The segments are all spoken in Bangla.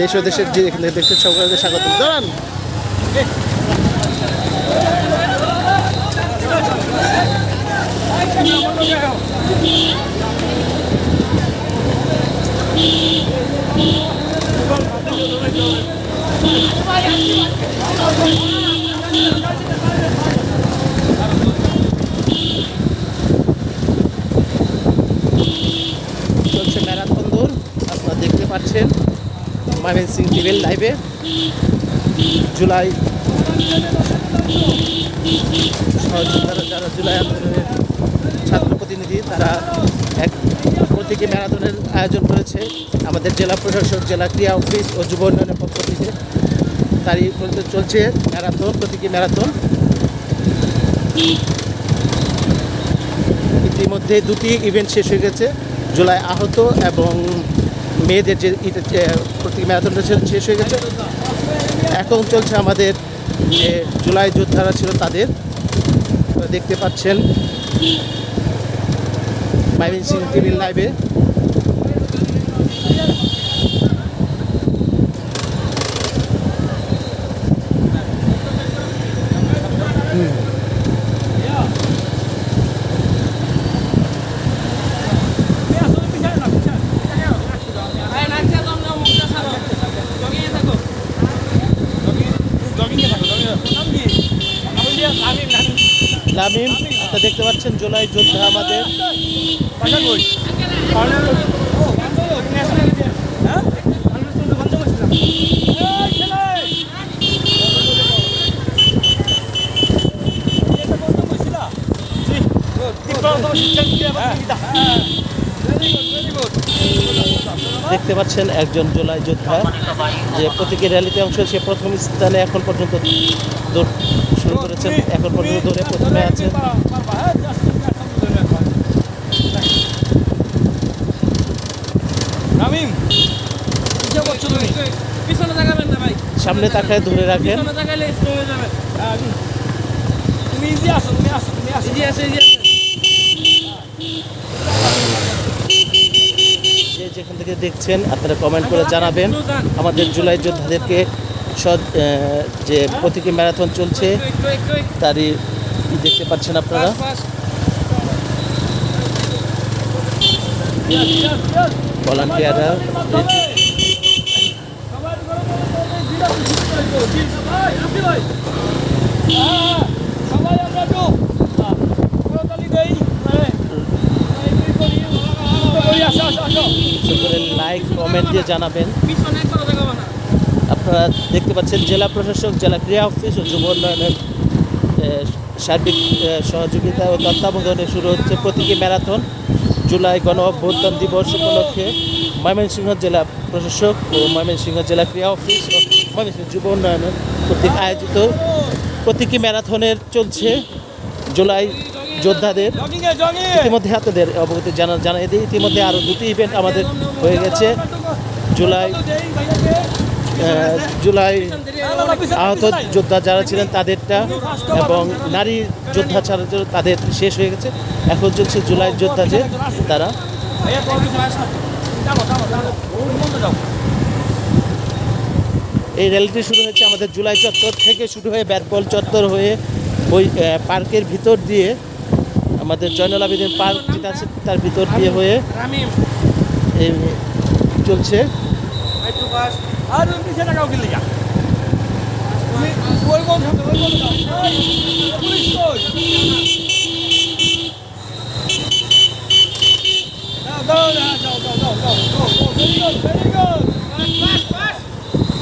দেশ ও দেশের যে এখানে দেখছেন সকলকে স্বাগত। দাঁড়ান। চলছে ম্যারাথন দৌড়, আপনারা দেখতে পাচ্ছেন। ময়মন সিং টিভির লাইভে। জুলাই। সহযোদ্ধারা যারা জুলাই আন্দোলনের ছাত্র প্রতিনিধি, তারা এক প্রতীকী ম্যারাথনের আয়োজন করেছে। আমাদের জেলা প্রশাসক, জেলা ক্রীড়া অফিস ও যুব উন্নয়নের পক্ষ থেকে তারই চলছে ম্যারাথন, প্রতীকী ম্যারাথন। ইতিমধ্যে দুটি ইভেন্ট শেষ হয়ে গেছে, জুলাই আহত এবং মেয়েদের যে প্রতীকী ম্যারাথনটা শেষ হয়ে গেছে। এখন চলছে আমাদের যে জুলাই যোদ্ধারা ছিল তাদের। দেখতে পাচ্ছেন। মাইমিন সিং টিভির লাইভে। লামিম আপনারা দেখতে পাচ্ছেন জোলাই যোদ্ধা আমাদের। দেখতে পাচ্ছেন একজন জুলাই যোদ্ধা যে প্রতীকী র্যালিতে অংশ সে প্রথম স্থানে এখন পর্যন্ত দৌড় শুরু করেছেন। এখন পর্যন্ত দৌড়ে প্রথমে ভাই। সামনে তাকায় ধরে রাখেন। হয়ে তুমি আসো তুমি আসো তুমি আসো আছে আছে। যেখান থেকে দেখছেন, আপনারা কমেন্ট করে জানাবেন। আমাদের জুলাই যোদ্ধাদেরকে সৎ যে প্রতীকী ম্যারাথন চলছে, তারই দেখতে পাচ্ছেন আপনারা। ভলান্টিয়াররা আমরা তো করতালি দেই আসো আসো আসো সকলে লাইক কমেন্ট দিয়ে জানাবেন। আপনারা দেখতে পাচ্ছেন জেলা প্রশাসক, জেলা ক্রীড়া অফিস ও যুব উন্নয়নের সার্বিক সহযোগিতা ও তত্ত্বাবধানে শুরু হচ্ছে প্রতীকী ম্যারাথন। জুলাই গণ অভ্যুত্থান দিবস উপলক্ষে ময়মনসিংহ জেলা প্রশাসক ও ময়মনসিংহ জেলা ক্রীড়া অফিস ও ময়মনসিংহ যুব উন্নয়নের কর্তৃক আয়োজিত প্রতীকী ম্যারাথনের চলছে জুলাই যোদ্ধাদের ইতিমধ্যে আপনাদের অবগতি জানা দিই ইতিমধ্যে আরও দুটি ইভেন্ট আমাদের হয়ে গেছে। জুলাই জুলাই আহত যোদ্ধা যারা ছিলেন তাদেরটা এবং নারী যোদ্ধা ছাড়া তাদের শেষ হয়ে গেছে। এখন চলছে জুলাই যোদ্ধা যে তারা। এই র্যালিটি শুরু হয়েছে আমাদের জুলাই চত্বর থেকে শুরু হয়ে ব্যাটবল চত্বর হয়ে ওই পার্কের ভিতর দিয়ে। আমাদের জয়নুল আবেদিন পার্ক যেটা আছে, তার ভিতর দিয়ে হয়ে রামিম এই চলছে। একটু পাস আর তুমি পিছিয়ে টাকাও কিনলে যা তুমি ওই কোন ওই কোন পুলিশ কই দাও দাও দাও দাও দাও দাও দাও very good very good pass pass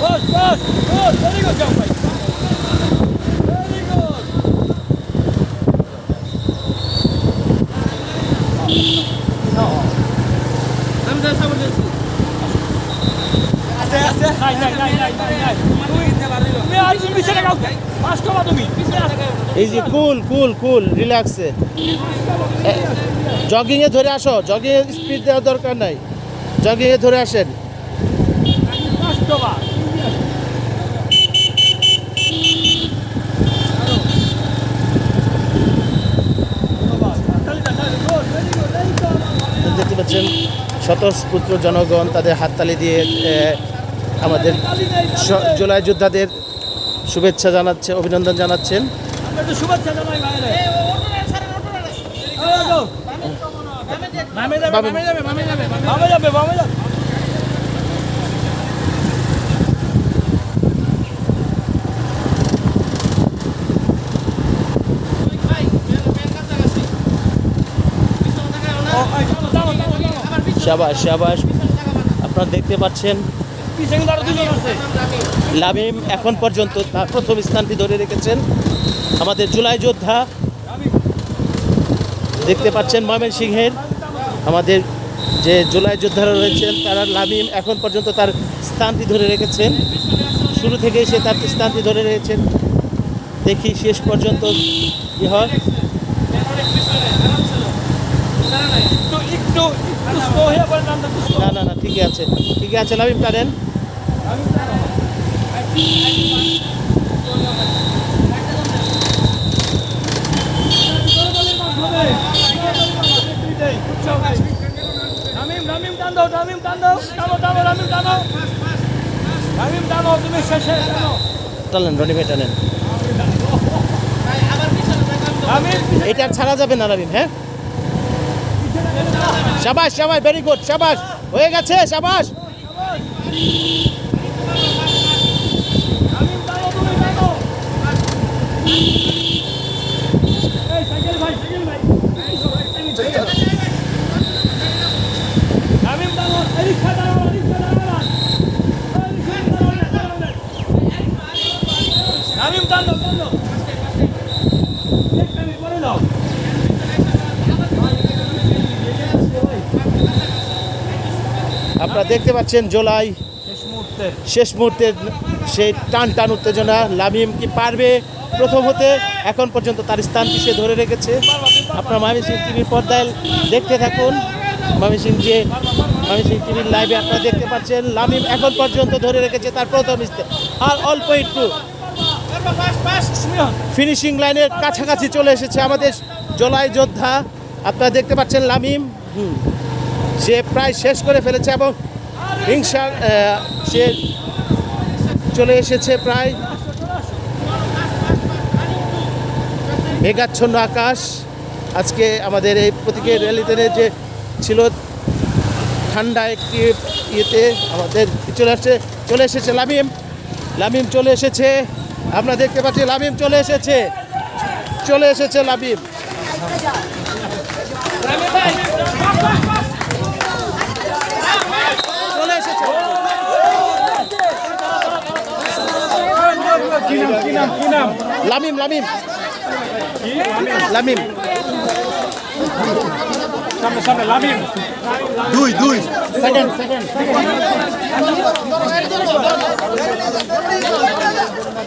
বাস বাস গুড ভেরি গুড যাও ভাই ভেরি গুড আমি তো সামনে যাচ্ছি আছে আছে। নাই নাই নাই নাই নাই তুমি তুমি আর তুমি পিছিয়ে টাকাও পাস করবা তুমি। এই যে কুল কুল কুল রিল্যাক্সে জগিংয়ে ধরে আসো। জগিংয়ে স্পিড দেওয়ার দরকার নাই। জগিংয়ে ধরে আসেন। দেখতে পাচ্ছেন? স্বতঃস্ফূর্ত জনগণ তাদের হাততালি দিয়ে আমাদের জুলাই যোদ্ধাদের শুভেচ্ছা জানাচ্ছে অভিনন্দন জানাচ্ছেন। শুভেচ্ছা জানাই বাইরে মামে যাবে বামে- মামে যাবে মামে যাবে মামে বামে যাবে বামে যাবে ভাই ব্যাংক ব্যাংক কাছে গেছে পিছনে তাকাও না ও, এই, দাঁড়াও, দাঁড়াও, তাকাবা না আপনারা দেখতে পাচ্ছেন, লামিম এখন পর্যন্ত তার প্রথম স্থানটি ধরে রেখেছেন আমাদের জুলাই যোদ্ধা। দেখতে পাচ্ছেন ময়মনসিংহের আমাদের যে জুলাই যোদ্ধারা রয়েছেন, তারা লামিম এখন পর্যন্ত তার স্থানটি ধরে রেখেছেন। শুরু থেকে সে তার স্থানটি ধরে রেখেছেন। দেখি শেষ পর্যন্ত কী হয়। একটু না না না ঠিকই আছে। ঠিকই আছে লামিম টানেন রামিম রামিম টান দাও রামিম টান দাও টানো টানো রামিম টানো রামিম টানো তুমি শেষে টানো টানেন রনি ভাই টানেন। ভাই আবার পিছনে তাকাম তো রামিম এটা ছাড়া যাবে না লামিম হ্যাঁ? শাবাশ শাবাশ ভেরি গুড শাবাশ হয়ে গেছে শাবাশ Thank টানো তুমি টানো এই সাইকেল ভাই সাইকেল ভাই রামিম টানো এই রিক্সা টানো রিক্সা টানো রামিম টানো টানো এক মিনিট পরে দাও আপনারা দেখতে পাচ্ছেন জুলাই শেষ মুহূর্তে। সেই টান টান উত্তেজনা লামিম কি পারবে প্রথম হতে? এখন পর্যন্ত তার স্থানটি সে ধরে রেখেছে। আপনার মামিসিং টিভির পর্দায় দেখতে থাকুন। মামিসিং যে মামিসিং টিভির লাইভে আপনারা দেখতে পাচ্ছেন লামিম এখন পর্যন্ত ধরে রেখেছে তার প্রথম স্থান। আর অল্প একটু। ফিনিশিং লাইনের কাছাকাছি চলে এসেছে আমাদের জলাই যোদ্ধা। আপনারা দেখতে পাচ্ছেন লামিম। হুম, সে প্রায় শেষ করে ফেলেছে এবং হিংসা আহ, সে চলে এসেছে প্রায় মেঘাচ্ছন্ন আকাশ। আজকে আমাদের এই প্রতীকের র্যালিতে যে ছিল ঠান্ডা একটি ইয়েতে আমাদের চলে আসছে চলে এসেছে লামিম। লামিম চলে এসেছে। আপনারা দেখতে পাচ্ছি লামিম চলে এসেছে। চলে এসেছে লামিম। Lamine Lamine. লামিম। সামনে সামনে লামিম। দুই দুই। সেকেন্ড সেকেন্ড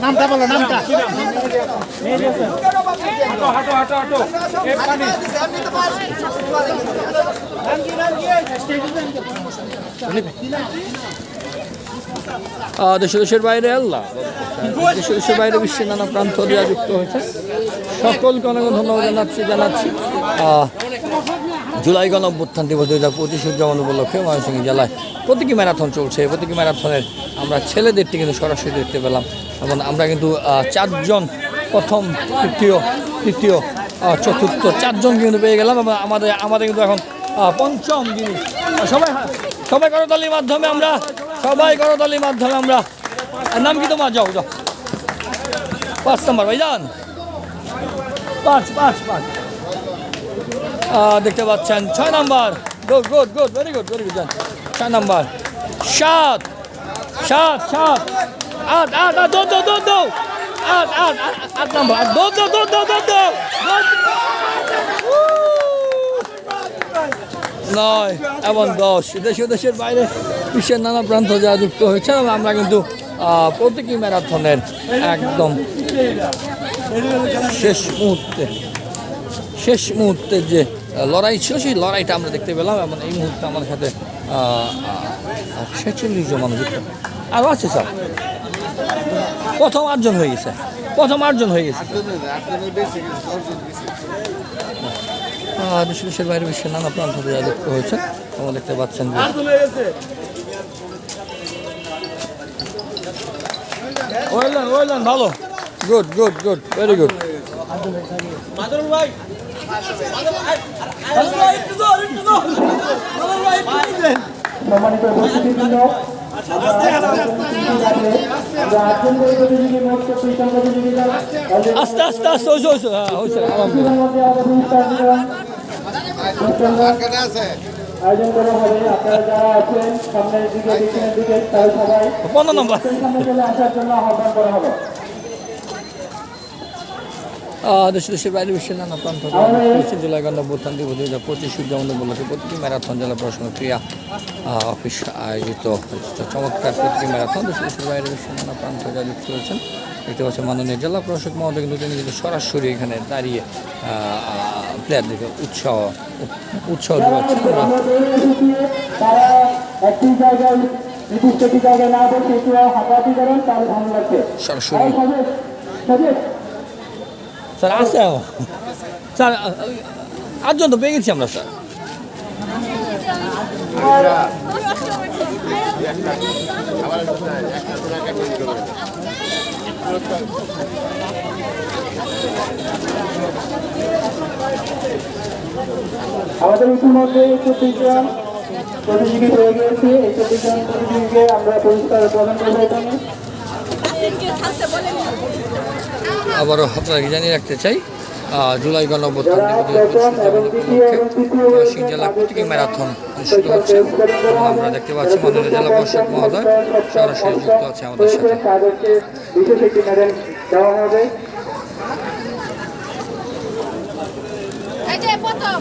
নামটা বলো নামটা। হাঁটো হাঁটো হাঁটো হাঁটো। এ পানি। আহ, দেশে দেশের বাইরে আল্লাহ। দেশে দেশের বাইরে বিশ্বের নানা প্রান্ত দিয়ে যুক্ত হয়েছে। সকলকে অনেক ধন্যবাদ জানাচ্ছি জানাচ্ছি। জুলাই গণ অভ্যুত্থান দিবস দুই হাজার পঁচিশ উদযাপন উপলক্ষে ময়মনসিংহ জেলায় প্রতীকী ম্যারাথন চলছে। প্রতীকী ম্যারাথনের আমরা ছেলেদেরটি কিন্তু সরাসরি দেখতে পেলাম। এবং আমরা কিন্তু চারজন প্রথম, তৃতীয় তৃতীয় চতুর্থ, চারজন কিন্তু পেয়ে গেলাম। এবং আমাদের আমাদের কিন্তু এখন পঞ্চম যিনি, সবাই সবাই করতালির মাধ্যমে আমরা সবাই করতালির মাধ্যমে আমরা। নাম কি তোমার? যাও যাও। পাঁচ নম্বর ভাইজান। পাঁচ পাঁচ পাঁচ। দেখতে পাচ্ছেন ছয় number. Good good good very good very good যান ছয় নাম্বার। সাত সাত সাত। আট আট আট দো দো দো দো। আট আট আট, নাম্বার। আট দো দো দো দো দো দো। নয় এবং দশ। দেশ দেশের বাইরে বিশ্বের নানা প্রান্ত যা যুক্ত হয়েছে, এবং আমরা কিন্তু প্রতীকী ম্যারাথনের একদম শেষ মুহূর্তে, শেষ মুহূর্তের যে লড়াই ছিল, সেই লড়াইটা আমরা দেখতে পেলাম এবং এই মুহূর্তে আমাদের সাথে ছেচল্লিশ জন মানুষ আরও আছে, স্যার। প্রথম আটজন হয়ে গেছে। প্রথম আটজন হয়ে গেছে। দেশের বাইরে বিশ্বের নানা প্রান্ত থেকে যা যুক্ত হয়েছে এবং দেখতে পাচ্ছেন যে ওয়েলান ওয়েলান ভালো good good good very good মাদুর ভাই মাদুর ভাই একটু ধর একটু ধর মাদুর ভাই একটু দেন সম্মানিত উপস্থিতিবৃন্দ আমরা আটজন করে প্রতিযোগী মোট চব্বিশজন প্রতিযোগিতা আস্তে আস্তে আস্তে হয়েছে হয়েছে হ্যাঁ হয়েছে আলহামদুলিল্লাহ মধ্যে আমাদের পুরস্কার বিতরণ আয়োজন করা হবে। আপনারা যারা আছেন সামনের দিকে পিছনের দিকে তারা সবাই পনেরো নম্বর। সামনে চলে আসার জন্য আহ্বান করা হবে। আহ, দেশের বাইরে বিশ্বের নানা প্রান্ত থেকে আমাদের পঁচিশ জেলা গণভ্যুত্থান দুই হাজার পঁচিশ সূর্যমন্দির উপলক্ষে প্রতিটি ম্যারাথন জেলা প্রশাসন ক্রিয়া অফিস আয়োজিত চমৎকার প্রতিটি ম্যারাথন দেশ দেশের বাইরে বিশ্বের নানা প্রান্ত থেকে যুক্ত হয়েছেন। দেখতে পাচ্ছেন মাননীয় জেলা প্রশাসক মহোদয় কিন্তু তিনি কিন্তু সরাসরি এখানে দাঁড়িয়ে প্লেয়ারদেরকে উৎসাহ উৎসাহ দিচ্ছেন আমরা আমরা দৌড়ে এসেছি তারা একটি জায়গায় নির্দিষ্ট একটি জায়গায় না বসে একটু হাঁটাহাঁটি করেন তাহলে ভালো লাগছে সরাসরি। আর সজীব, সজীব, স্যার স্যার আটজন তো পেয়ে গেছি আমরা স্যার। আমাদের ইতিমধ্যে চব্বিশ জন প্রতিযোগী হয়ে গিয়েছে। এই চব্বিশ জন প্রতিযোগীকে আমরা পুরস্কার প্রদান করব এখানে। আবারও আপনাকে জানিয়ে রাখতে চাই। জুলাই গণঅভ্যুত্থান যারা দিবস প্রথম এবং দ্বিতীয় এবং তৃতীয় পশ্চিম জেলা প্রতীকী ম্যারাথন অনুষ্ঠিত হচ্ছে। আমরা দেখতে পাচ্ছি মাননীয় জেলা পরিষদ মহোদয় সরাসরি যুক্ত আছে আমাদের সাথে। তাদেরকে বিশেষ একটি মেডেল দেওয়া হবে এই যে প্রথম।